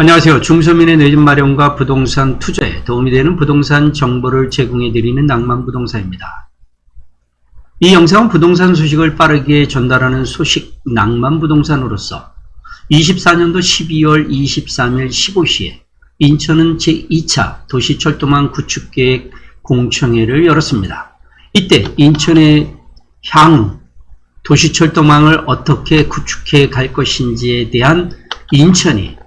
안녕하세요. 중소민의 내집 마련과 부동산 투자에 도움이 되는 부동산 정보를 제공해 드리는 낭만 부동산입니다. 이 영상은 부동산 소식을 빠르게 전달하는 소식 낭만 부동산으로서 24년도 12월 23일 15시에 인천은 제2차 도시철도망 구축계획 공청회를 열었습니다. 이때 인천의 향후 도시철도망을 어떻게 구축해 갈 것인지에 대한 인천이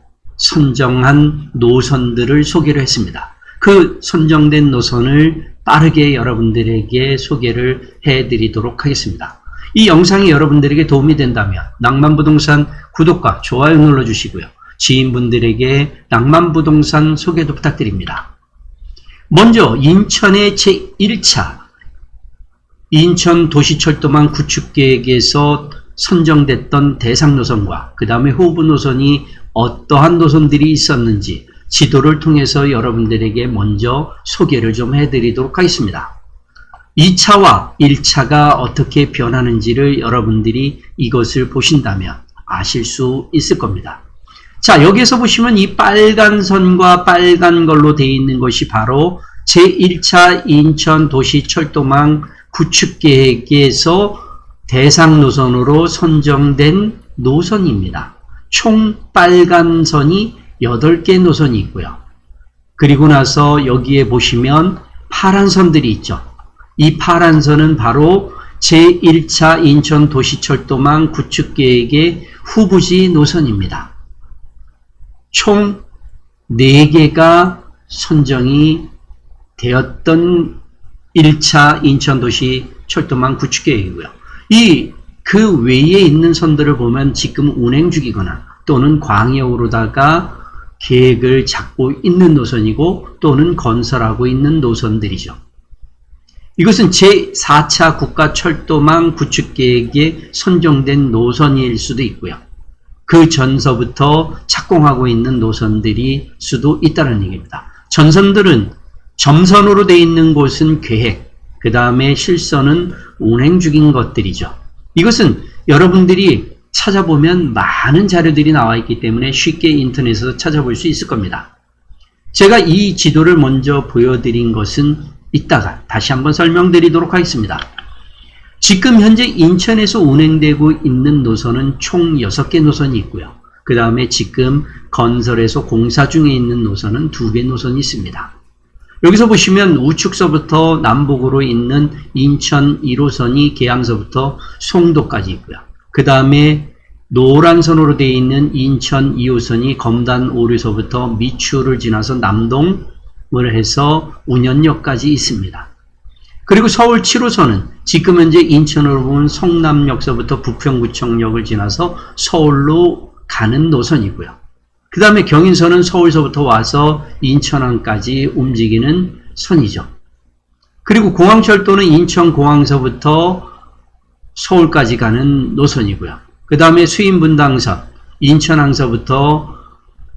선정한 노선들을 소개를 했습니다. 그 선정된 노선을 빠르게 여러분들에게 소개를 해드리도록 하겠습니다. 이 영상이 여러분들에게 도움이 된다면 낭만부동산 구독과 좋아요 눌러주시고요. 지인분들에게 낭만부동산 소개도 부탁드립니다. 먼저 인천의 제1차 인천 도시철도망 구축계획에서 선정됐던 대상 노선과 그 다음에 후보 노선이 어떠한 노선들이 있었는지 지도를 통해서 여러분들에게 먼저 소개를 좀 해드리도록 하겠습니다. 2차와 1차가 어떻게 변하는지를 여러분들이 이것을 보신다면 아실 수 있을 겁니다. 자, 여기서 보시면 이 빨간 선과 빨간 걸로 되어 있는 것이 바로 제1차 인천 도시 철도망 구축 계획에서 대상 노선으로 선정된 노선입니다. 총 빨간 선이 8개 노선이 있고요. 그리고 나서 여기에 보시면 파란 선들이 있죠. 이 파란 선은 바로 제1차 인천 도시철도망 구축계획의 후보지 노선입니다. 총 4개가 선정이 되었던 1차 인천도시 철도망 구축계획이고요. 이 그 외에 있는 선들을 보면 지금 운행 중이거나 또는 광역으로다가 계획을 잡고 있는 노선이고 또는 건설하고 있는 노선들이죠. 이것은 제4차 국가철도망 구축계획에 선정된 노선일 수도 있고요. 그 전서부터 착공하고 있는 노선들이 수도 있다는 얘기입니다. 전선들은 점선으로 되어 있는 곳은 계획, 그 다음에 실선은 운행 중인 것들이죠. 이것은 여러분들이 찾아보면 많은 자료들이 나와 있기 때문에 쉽게 인터넷에서 찾아볼 수 있을 겁니다. 제가 이 지도를 먼저 보여드린 것은 이따가 다시 한번 설명드리도록 하겠습니다. 지금 현재 인천에서 운행되고 있는 노선은 총 6개 노선이 있고요. 그 다음에 지금 건설에서 공사 중에 있는 노선은 2개 노선이 있습니다. 여기서 보시면 우측서부터 남북으로 있는 인천 1호선이 계양서부터 송도까지 있고요. 그 다음에 노란 선으로 되어 있는 인천 2호선이 검단 오류서부터 미추를 지나서 남동을 해서 운현역까지 있습니다. 그리고 서울 7호선은 지금 현재 인천으로 보면 성남역서부터 부평구청역을 지나서 서울로 가는 노선이고요. 그 다음에 경인선은 서울서부터 와서 인천항까지 움직이는 선이죠. 그리고 공항철도는 인천공항서부터 서울까지 가는 노선이고요. 그 다음에 수인분당선, 인천항서부터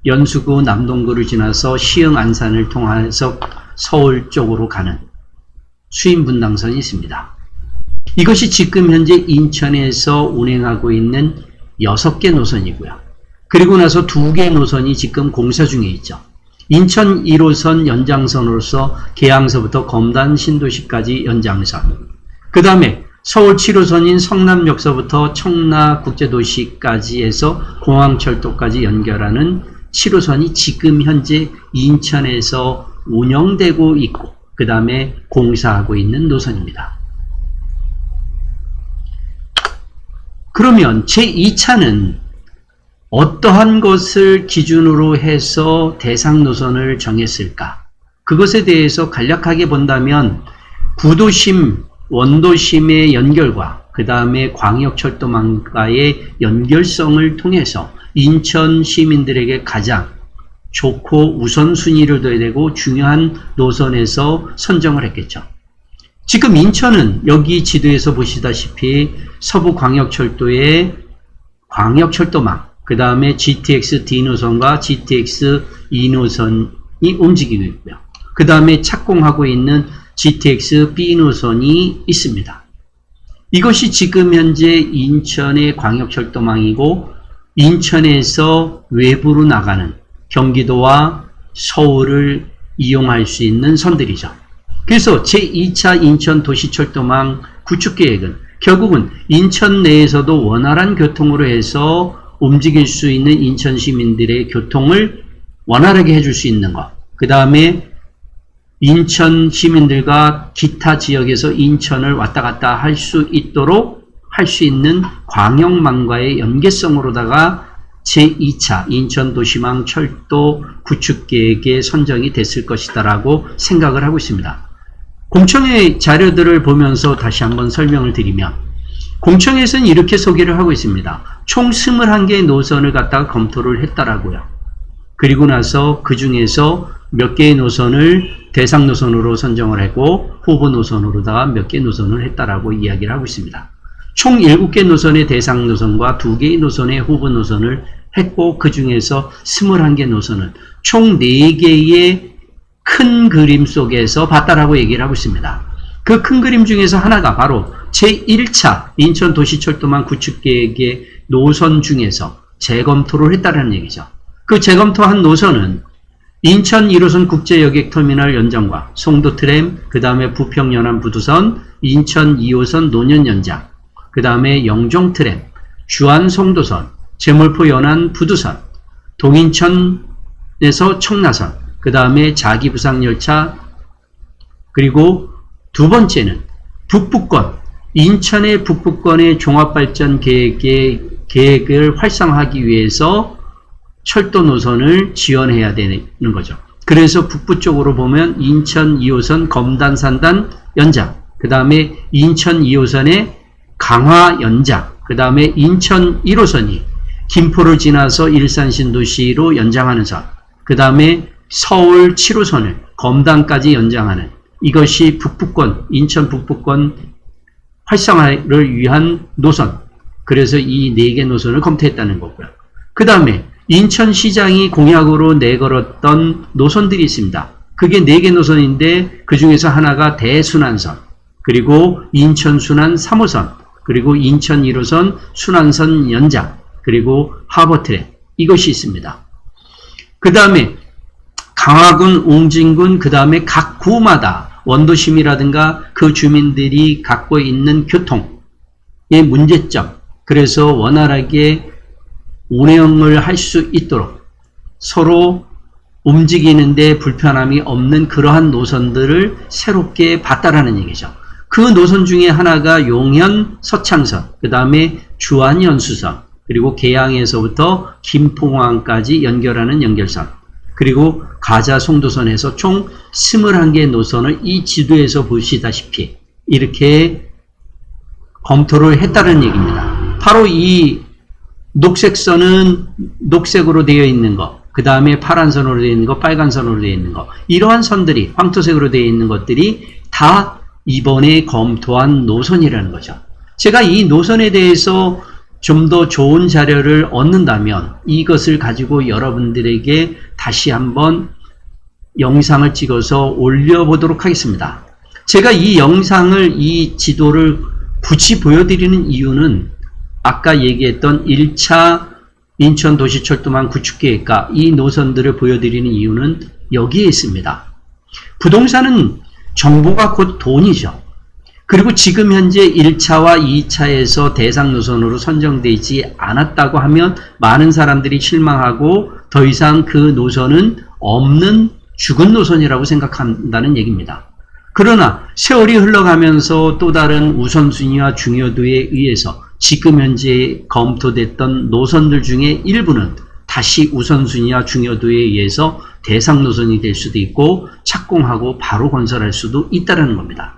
연수구 남동구를 지나서 시흥 안산을 통해서 서울 쪽으로 가는 수인분당선이 있습니다. 이것이 지금 현재 인천에서 운행하고 있는 6개 노선이고요. 그리고 나서 두 개 노선이 지금 공사 중에 있죠. 인천 1호선 연장선으로서 계양서부터 검단 신도시까지 연장선. 그 다음에 서울 7호선인 성남역서부터 청라국제도시까지 해서 공항철도까지 연결하는 7호선이 지금 현재 인천에서 운영되고 있고 그 다음에 공사하고 있는 노선입니다. 그러면 제2차는 어떠한 것을 기준으로 해서 대상 노선을 정했을까? 그것에 대해서 간략하게 본다면 구도심, 원도심의 연결과 그 다음에 광역철도망과의 연결성을 통해서 인천 시민들에게 가장 좋고 우선순위를 둬야 되고 중요한 노선에서 선정을 했겠죠. 지금 인천은 여기 지도에서 보시다시피 서부광역철도의 광역철도망, 그 다음에 GTX D노선과 GTX E노선이 움직이고 있고요. 그 다음에 착공하고 있는 GTX B노선이 있습니다. 이것이 지금 현재 인천의 광역철도망이고 인천에서 외부로 나가는 경기도와 서울을 이용할 수 있는 선들이죠. 그래서 제2차 인천 도시철도망 구축 계획은 결국은 인천 내에서도 원활한 교통으로 해서 움직일 수 있는 인천 시민들의 교통을 원활하게 해줄 수 있는 것. 그 다음에 인천 시민들과 기타 지역에서 인천을 왔다 갔다 할 수 있도록 할 수 있는 광역망과의 연계성으로다가 제2차 인천 도시망 철도 구축 계획에 선정이 됐을 것이다라고 생각을 하고 있습니다. 공청회 자료들을 보면서 다시 한번 설명을 드리면 공청회에서는 이렇게 소개를 하고 있습니다. 총 21개의 노선을 갖다가 검토를 했다라고요. 그리고 나서 그 중에서 몇 개의 노선을 대상 노선으로 선정을 하고 후보 노선으로다가 몇 개 노선을 했다라고 이야기를 하고 있습니다. 총 7개 노선의 대상 노선과 2개의 노선의 후보 노선을 했고 그 중에서 21개 노선은 총 4개의 큰 그림 속에서 봤다라고 얘기를 하고 있습니다. 그 큰 그림 중에서 하나가 바로 제1차 인천 도시철도망 구축 계획의 노선 중에서 재검토를 했다는 얘기죠. 그 재검토한 노선은 인천 1호선 국제여객터미널 연장과 송도 트램, 그 다음에 부평 연안 부두선, 인천 2호선 노년 연장, 그 다음에 영종 트램, 주안 송도선, 제물포 연안 부두선, 동인천에서 청라선, 그 다음에 자기부상열차, 그리고 두 번째는 북부권, 인천의 북부권의 종합발전 계획의, 계획을 활성화하기 위해서 철도 노선을 지원해야 되는 거죠. 그래서 북부 쪽으로 보면 인천 2호선 검단산단 연장, 그 다음에 인천 2호선의 강화 연장, 그 다음에 인천 1호선이 김포를 지나서 일산 신도시로 연장하는 선, 그 다음에 서울 7호선을 검단까지 연장하는 이것이 북부권, 인천 북부권 활성화를 위한 노선. 그래서 이 네 개 노선을 검토했다는 거고요. 그 다음에 인천시장이 공약으로 내걸었던 노선들이 있습니다. 그게 네 개 노선인데 그 중에서 하나가 대순환선, 그리고 인천순환 3호선, 그리고 인천 1호선 순환선 연장, 그리고 하버트랙 이것이 있습니다. 그 다음에 강화군, 웅진군, 그 다음에 각 구마다 원도심이라든가 그 주민들이 갖고 있는 교통의 문제점, 그래서 원활하게 운행을 할 수 있도록 서로 움직이는데 불편함이 없는 그러한 노선들을 새롭게 봤다라는 얘기죠. 그 노선 중에 하나가 용현 서창선, 그 다음에 주안 연수선, 그리고 계양에서부터 김포공항까지 연결하는 연결선, 그리고 가자 송도선에서 총 21개 노선을 이 지도에서 보시다시피 이렇게 검토를 했다는 얘기입니다. 바로 이 녹색선은 녹색으로 되어 있는 것, 그 다음에 파란 선으로 되어 있는 것, 빨간 선으로 되어 있는 것, 이러한 선들이 황토색으로 되어 있는 것들이 다 이번에 검토한 노선이라는 거죠. 제가 이 노선에 대해서 좀 더 좋은 자료를 얻는다면 이것을 가지고 여러분들에게 다시 한번 영상을 찍어서 올려보도록 하겠습니다. 제가 이 영상을, 이 지도를 굳이 보여드리는 이유는 아까 얘기했던 1차 인천도시철도망 구축계획과 이 노선들을 보여드리는 이유는 여기에 있습니다. 부동산은 정보가 곧 돈이죠. 그리고 지금 현재 1차와 2차에서 대상 노선으로 선정되지 않았다고 하면 많은 사람들이 실망하고 더 이상 그 노선은 없는 죽은 노선이라고 생각한다는 얘기입니다. 그러나 세월이 흘러가면서 또 다른 우선순위와 중요도에 의해서 지금 현재 검토됐던 노선들 중에 일부는 다시 우선순위와 중요도에 의해서 대상 노선이 될 수도 있고 착공하고 바로 건설할 수도 있다는 겁니다.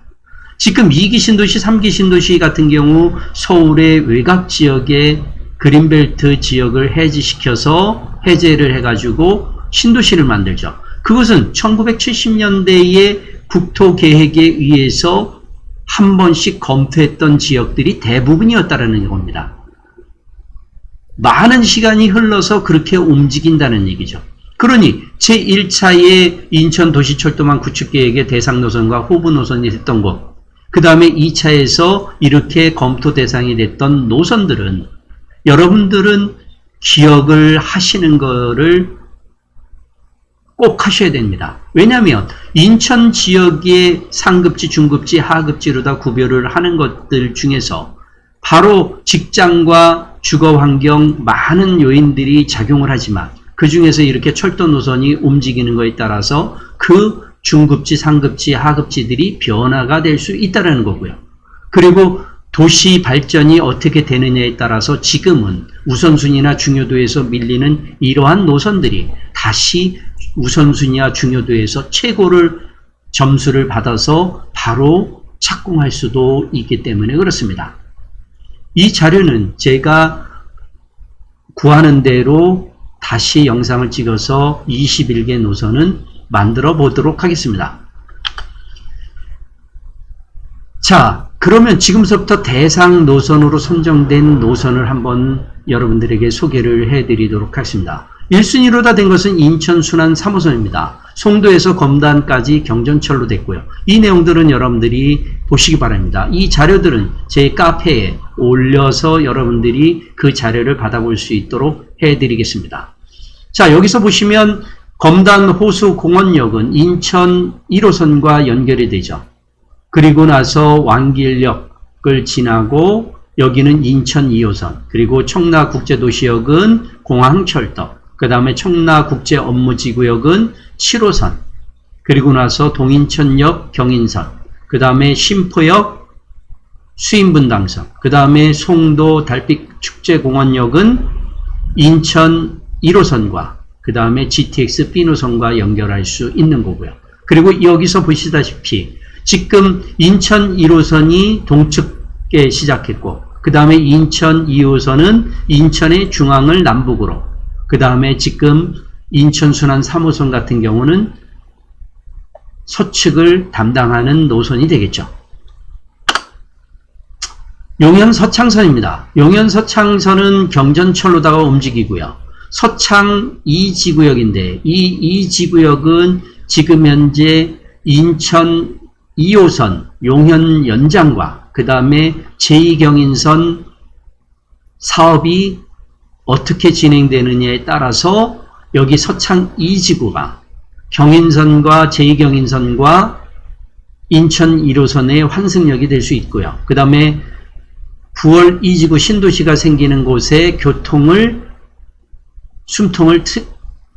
지금 2기 신도시, 3기 신도시 같은 경우 서울의 외곽 지역의 그린벨트 지역을 해지시켜서 해제를 해가지고 신도시를 만들죠. 그것은 1970년대의 국토계획에 의해서 한 번씩 검토했던 지역들이 대부분이었다라는 겁니다. 많은 시간이 흘러서 그렇게 움직인다는 얘기죠. 그러니 제1차의 인천 도시철도망 구축계획의 대상 노선과 후보 노선이 됐던 곳, 그 다음에 2차에서 이렇게 검토 대상이 됐던 노선들은 여러분들은 기억을 하시는 거를 꼭 하셔야 됩니다. 왜냐하면 인천 지역의 상급지, 중급지, 하급지로 다 구별을 하는 것들 중에서 바로 직장과 주거 환경 많은 요인들이 작용을 하지만 그 중에서 이렇게 철도 노선이 움직이는 것에 따라서 그 중급지, 상급지, 하급지들이 변화가 될 수 있다는 거고요. 그리고 도시 발전이 어떻게 되느냐에 따라서 지금은 우선순위나 중요도에서 밀리는 이러한 노선들이 다시 우선순위와 중요도에서 최고를 점수를 받아서 바로 착공할 수도 있기 때문에 그렇습니다. 이 자료는 제가 구하는 대로 다시 영상을 찍어서 21개 노선은 만들어 보도록 하겠습니다. 자, 그러면 지금부터 대상 노선으로 선정된 노선을 한번 여러분들에게 소개를 해드리도록 하겠습니다. 1순위로 다 된 것은 인천 순환 3호선입니다. 송도에서 검단까지 경전철로 됐고요. 이 내용들은 여러분들이 보시기 바랍니다. 이 자료들은 제 카페에 올려서 여러분들이 그 자료를 받아볼 수 있도록 해드리겠습니다. 자, 여기서 보시면 검단 호수 공원역은 인천 1호선과 연결이 되죠. 그리고 나서 왕길역을 지나고 여기는 인천 2호선, 그리고 청라국제도시역은 공항철도, 그 다음에 청라국제업무지구역은 7호선, 그리고 나서 동인천역 경인선, 그 다음에 심포역 수인분당선, 그 다음에 송도 달빛축제공원역은 인천 1호선과 그 다음에 GTX B노선과 연결할 수 있는 거고요. 그리고 여기서 보시다시피 지금 인천 1호선이 동측에 시작했고 그 다음에 인천 2호선은 인천의 중앙을 남북으로 그 다음에 지금 인천 순환 3호선 같은 경우는 서측을 담당하는 노선이 되겠죠. 용현 서창선입니다. 용현 서창선은 경전철로다가 움직이고요. 서창 2지구역인데 이 2지구역은 지금 현재 인천 2호선 용현 연장과 그 다음에 제2경인선 사업이 어떻게 진행되느냐에 따라서 여기 서창 2지구가 경인선과 제2경인선과 인천 1호선의 환승역이 될 수 있고요. 그 다음에 9월 2지구 신도시가 생기는 곳에 교통을 숨통을 트,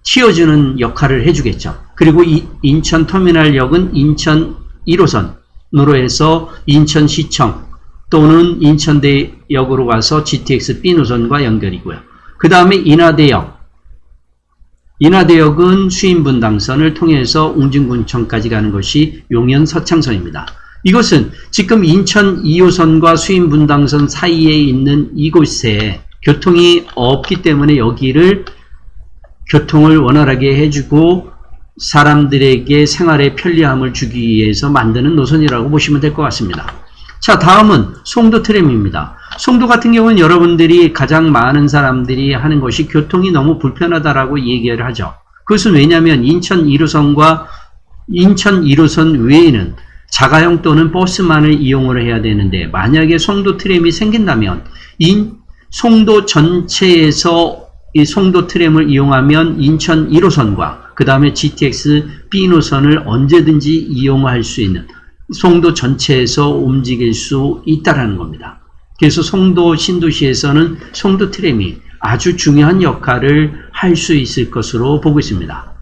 틔워주는 역할을 해주겠죠. 그리고 이, 인천 터미널역은 인천 1호선으로 해서 인천시청 또는 인천대역으로 가서 GTX B노선과 연결이고요. 그 다음에 인하대역. 인하대역은 수인분당선을 통해서 웅진군청까지 가는 것이 용현 서창선입니다. 이것은 지금 인천 2호선과 수인분당선 사이에 있는 이곳에 교통이 없기 때문에 여기를 교통을 원활하게 해주고 사람들에게 생활의 편리함을 주기 위해서 만드는 노선이라고 보시면 될 것 같습니다. 자, 다음은 송도 트램입니다. 송도 같은 경우는 여러분들이 가장 많은 사람들이 하는 것이 교통이 너무 불편하다라고 얘기를 하죠. 그것은 왜냐하면 인천 1호선과 인천 1호선 외에는 자가용 또는 버스만을 이용을 해야 되는데 만약에 송도 트램이 생긴다면 인 송도 전체에서 이 송도 트램을 이용하면 인천 1호선과 그 다음에 GTX B 노선을 언제든지 이용할 수 있는 송도 전체에서 움직일 수 있다라는 겁니다. 그래서 송도 신도시에서는 송도 트램이 아주 중요한 역할을 할 수 있을 것으로 보고 있습니다.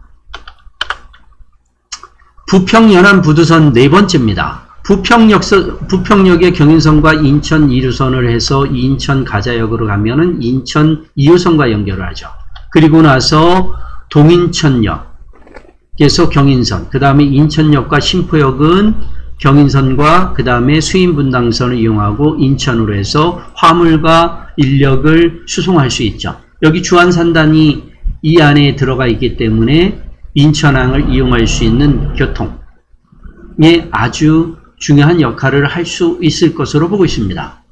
부평 연안 부두선 네 번째입니다. 부평역, 부평역의 경인선과 인천 1호선을 해서 인천 가자역으로 가면은 인천 2호선과 연결을 하죠. 그리고 나서 동인천역에서 경인선, 그 다음에 인천역과 신포역은 경인선과 그 다음에 수인분당선을 이용하고 인천으로 해서 화물과 인력을 수송할 수 있죠. 여기 주안산단이 이 안에 들어가 있기 때문에 인천항을 이용할 수 있는 교통에 아주 중요한 역할을 할 수 있을 것으로 보고 있습니다.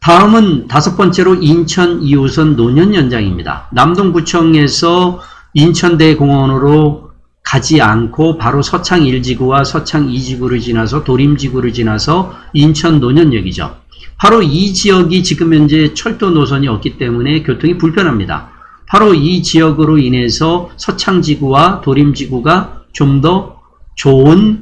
다음은 다섯 번째로 인천 2호선 노년 연장입니다. 남동구청에서 인천대공원으로 가지 않고 바로 서창 1지구와 서창 2지구를 지나서 도림지구를 지나서 인천 노년역이죠. 바로 이 지역이 지금 현재 철도 노선이 없기 때문에 교통이 불편합니다. 바로 이 지역으로 인해서 서창지구와 도림지구가 좀 더 좋은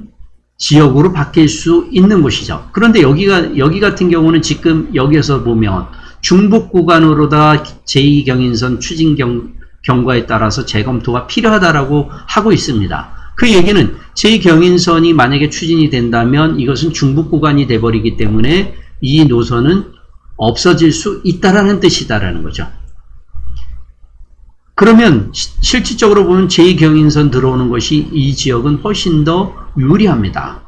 지역으로 바뀔 수 있는 곳이죠. 그런데 여기가 여기 같은 경우는 지금 여기에서 보면 중북 구간으로 다 제2경인선 추진 경, 경과에 따라서 재검토가 필요하다라고 하고 있습니다. 그 얘기는 제2경인선이 만약에 추진이 된다면 이것은 중북 구간이 돼버리기 때문에 이 노선은 없어질 수 있다라는 뜻이다라는 거죠. 그러면 시- 실질적으로 보면 제2경인선 들어오는 것이 이 지역은 훨씬 더 유리합니다.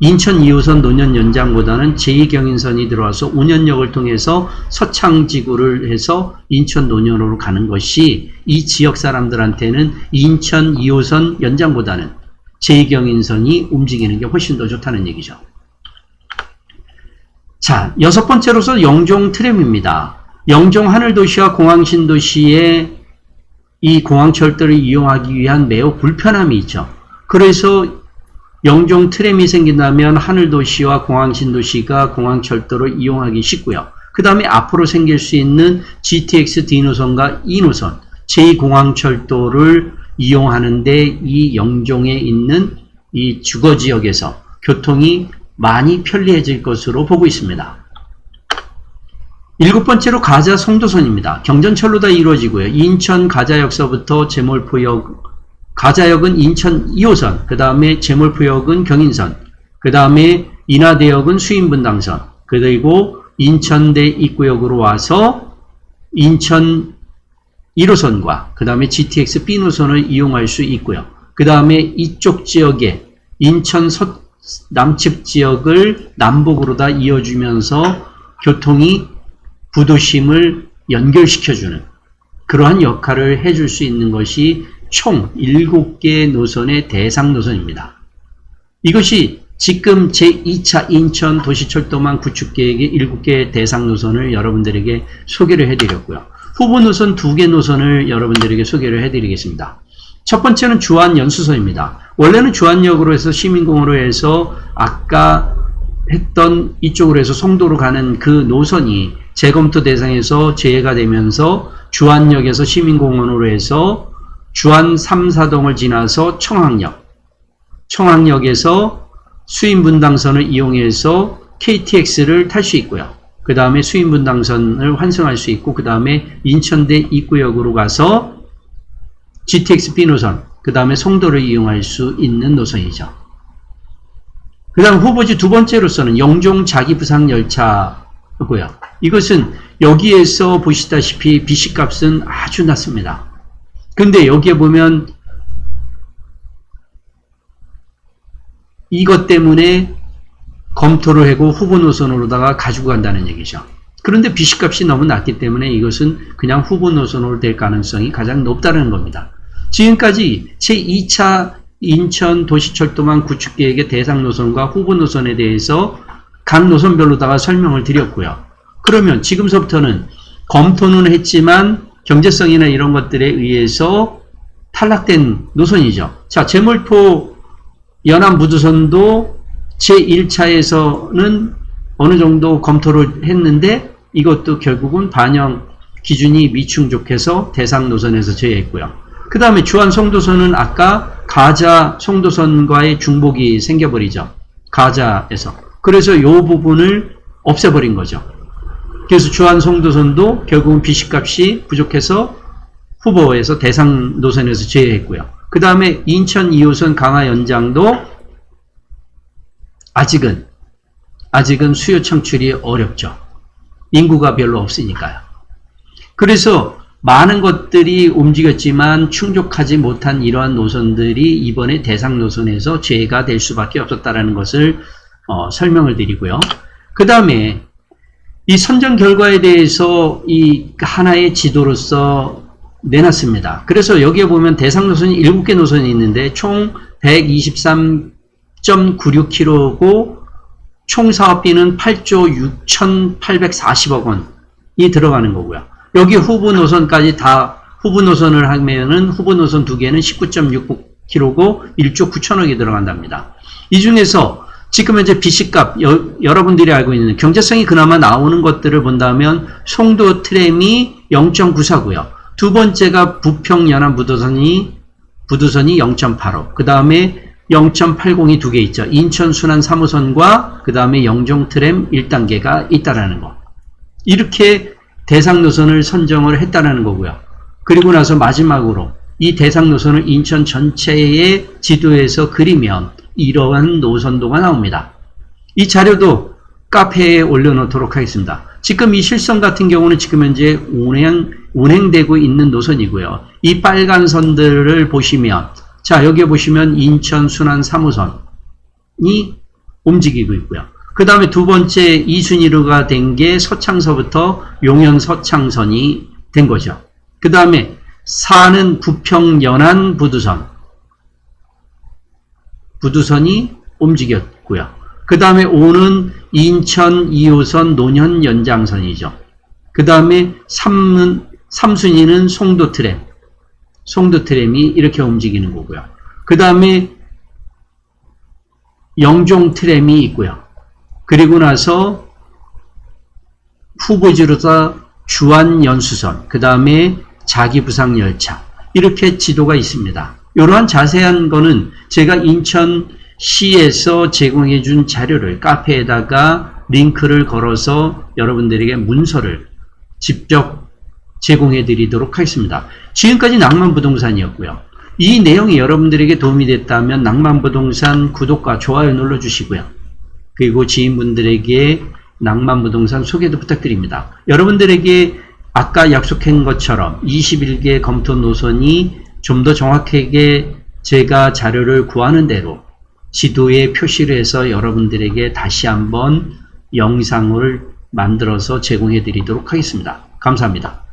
인천 2호선 노년 연장보다는 제2경인선이 들어와서 운현역을 통해서 서창지구를 해서 인천 노년으로 가는 것이 이 지역 사람들한테는 인천 2호선 연장보다는 제2경인선이 움직이는 게 훨씬 더 좋다는 얘기죠. 자, 여섯 번째로서 영종 트램입니다. 영종 하늘도시와 공항신도시의 이 공항철도를 이용하기 위한 매우 불편함이 있죠. 그래서 영종 트램이 생긴다면 하늘도시와 공항신도시가 공항철도를 이용하기 쉽고요. 그 다음에 앞으로 생길 수 있는 GTX D노선과 E노선, 제2공항철도를 이용하는데 이 영종에 있는 이 주거지역에서 교통이 많이 편리해질 것으로 보고 있습니다. 일곱 번째로 가자 송도선입니다. 경전철로 다 이루어지고요. 인천 가자역서부터 제몰포역, 가자역은 인천 2호선, 그 다음에 제몰포역은 경인선, 그 다음에 인하대역은 수인분당선, 그리고 인천대 입구역으로 와서 인천 1호선과 그 다음에 GTX B 노선을 이용할 수 있고요. 그 다음에 이쪽 지역에 인천 서, 남측 지역을 남북으로 다 이어주면서 교통이 부도심을 연결시켜주는 그러한 역할을 해줄 수 있는 것이 총 7개의 노선의 대상 노선입니다. 이것이 지금 제2차 인천 도시철도망 구축계획의 7개의 대상 노선을 여러분들에게 소개를 해드렸고요. 후보 노선 2개 노선을 여러분들에게 소개를 해드리겠습니다. 첫 번째는 주안 연수선입니다. 원래는 주안역으로 해서 시민공원으로 해서 아까 했던 이쪽으로 해서 송도로 가는 그 노선이 재검토 대상에서 제외가 되면서 주안역에서 시민공원으로 해서 주안 3, 4동을 지나서 청학역, 청학역에서 수인분당선을 이용해서 KTX를 탈 수 있고요. 그 다음에 수인분당선을 환승할 수 있고 그 다음에 인천대 입구역으로 가서 GTX B 노선, 그 다음에 송도를 이용할 수 있는 노선이죠. 그 다음 후보지 두 번째로서는 영종 자기부상 열차고요. 이것은 여기에서 보시다시피 비시값은 아주 낮습니다. 근데 여기에 보면 이것 때문에 검토를 하고 후보 노선으로다가 가지고 간다는 얘기죠. 그런데 비시값이 너무 낮기 때문에 이것은 그냥 후보 노선으로 될 가능성이 가장 높다는 겁니다. 지금까지 제2차 인천 도시철도망 구축계획의 대상 노선과 후보 노선에 대해서 각 노선별로다가 설명을 드렸고요. 그러면 지금서부터는 검토는 했지만 경제성이나 이런 것들에 의해서 탈락된 노선이죠. 자, 제물포 연안부두선도 제1차에서는 어느 정도 검토를 했는데 이것도 결국은 반영 기준이 미충족해서 대상 노선에서 제외했고요. 그 다음에 주안 송도선은 아까 가자 송도선과의 중복이 생겨버리죠. 가자에서. 그래서 이 부분을 없애버린 거죠. 그래서 주안 송도선도 결국은 비시값이 부족해서 후보에서 대상 노선에서 제외했고요. 그 다음에 인천 2호선 강화 연장도 아직은 아직은 수요 창출이 어렵죠. 인구가 별로 없으니까요. 그래서 많은 것들이 움직였지만 충족하지 못한 이러한 노선들이 이번에 대상 노선에서 제외가 될 수밖에 없었다라는 것을 어, 설명을 드리고요. 그 다음에 이 선정 결과에 대해서 이 하나의 지도로서 내놨습니다. 그래서 여기에 보면 대상 노선이 7개 노선이 있는데 총 123.96km고 총 사업비는 8조 6,840억 원이 들어가는 거고요. 여기 후보 노선까지 다 후보 노선을 하면은 후보 노선 두 개는 19.69km고 1조 9천억이 들어간답니다. 이 중에서 지금 현재 비시값 여, 러분들이 알고 있는 경제성이 그나마 나오는 것들을 본다면 송도 트램이 0.94고요. 두 번째가 부평 연안 부도선이 부두선이 0.85. 그 다음에 0.80이 두 개 있죠. 인천 순환 3호선과 그 다음에 영종 트램 1단계가 있다라는 거. 이렇게 대상 노선을 선정을 했다라는 거고요. 그리고 나서 마지막으로 이 대상 노선을 인천 전체의 지도에서 그리면 이러한 노선도가 나옵니다. 이 자료도 카페에 올려놓도록 하겠습니다. 지금 이 실선 같은 경우는 지금 현재 운행, 운행되고 있는 노선이고요. 이 빨간 선들을 보시면, 자, 여기 보시면 인천 순환 3호선이 움직이고 있고요. 그 다음에 두 번째 2순위로가 된 게 서창서부터 용현 서창선이 된 거죠. 그 다음에 4는 부평 연안 부두선. 부두선이 움직였고요. 그 다음에 5는 인천 2호선 노년 연장선이죠. 그 다음에 3은, 3순위는 송도 트램. 송도 트램이 이렇게 움직이는 거고요. 그 다음에 영종 트램이 있고요. 그리고 나서 후보지로서 주안 연수선, 그 다음에 자기부상 열차 이렇게 지도가 있습니다. 이러한 자세한 거는 제가 인천시에서 제공해 준 자료를 카페에다가 링크를 걸어서 여러분들에게 문서를 직접 제공해 드리도록 하겠습니다. 지금까지 낭만부동산이었고요. 이 내용이 여러분들에게 도움이 됐다면 낭만부동산 구독과 좋아요 눌러주시고요. 그리고 지인분들에게 낭만부동산 소개도 부탁드립니다. 여러분들에게 아까 약속한 것처럼 21개 검토 노선이 좀 더 정확하게 제가 자료를 구하는 대로 지도에 표시를 해서 여러분들에게 다시 한번 영상을 만들어서 제공해 드리도록 하겠습니다. 감사합니다.